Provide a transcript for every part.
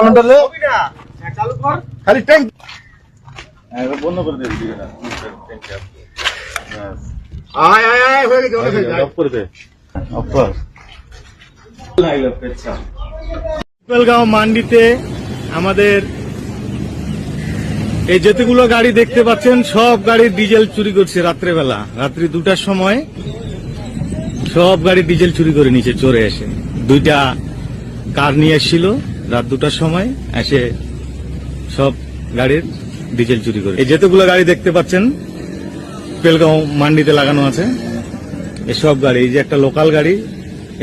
অনটালে খালি ট্যাঙ্ক বন্ধ করে দে ভিডিওটা আয় আয় আয় হয়ে গেছে হয়ে গেছে। অফ করে দে। অফ কর। বেলগাঁও মান্ডিতে আমাদের এই যতগুলো গাড়ি দেখতে পাচ্ছেন সব গাড়ির ডিজেল চুরি করছে রাত্রেবেলা। রাত্রি দুটার সময় সব গাড়ি ডিজেল চুরি করে নিচে চড়ে এসে। দুইটা কার নিয়ে এসেছিল রাত দুটার সময় এসে সব গাড়ির ডিজেল চুরি করে। এই যেতগুলো গাড়ি দেখতে পাচ্ছেন বেলগাঁও মান্ডিতে লাগানো আছে এসব গাড়ি এই যে একটা লোকাল গাড়ি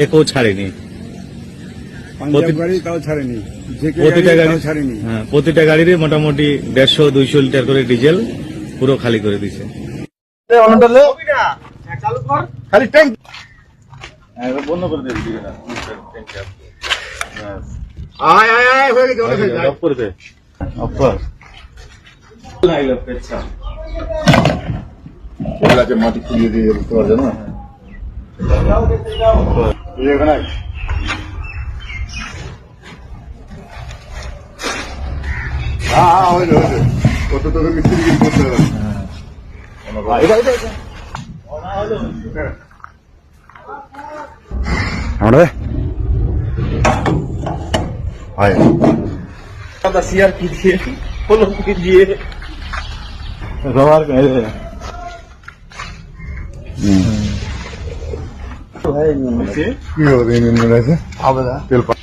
একেও ছাড়েনি। প্রতিটা গাড়ি হ্যাঁ প্রতিটা গাড়িরই মোটামুটি দেড়শো দুইশো লিটার করে ডিজেল পুরো খালি করে দিছে। খালি ট্যাঙ্ক বন্ধ করে আয় আয় আয় হয়ে গেছে অনেক হয়ে গেছে। অফ করে দে। অফ কর আছে মাটি খুলিয়ে দিয়ে বুঝতে পারছ না? এই এখানে আয়। হ্যাঁ হ্যাঁ হয়েছে হয়েছে কত তোকে মিস্ত্রি গিরি করতে হবে? হ্যাঁ, এটা এটা এটা। আমরা আয় সিআর কি দিয়ে হলো কি দিয়ে ব্যবহার করে দে কি হবে ইঞ্জিন আছে তেল পা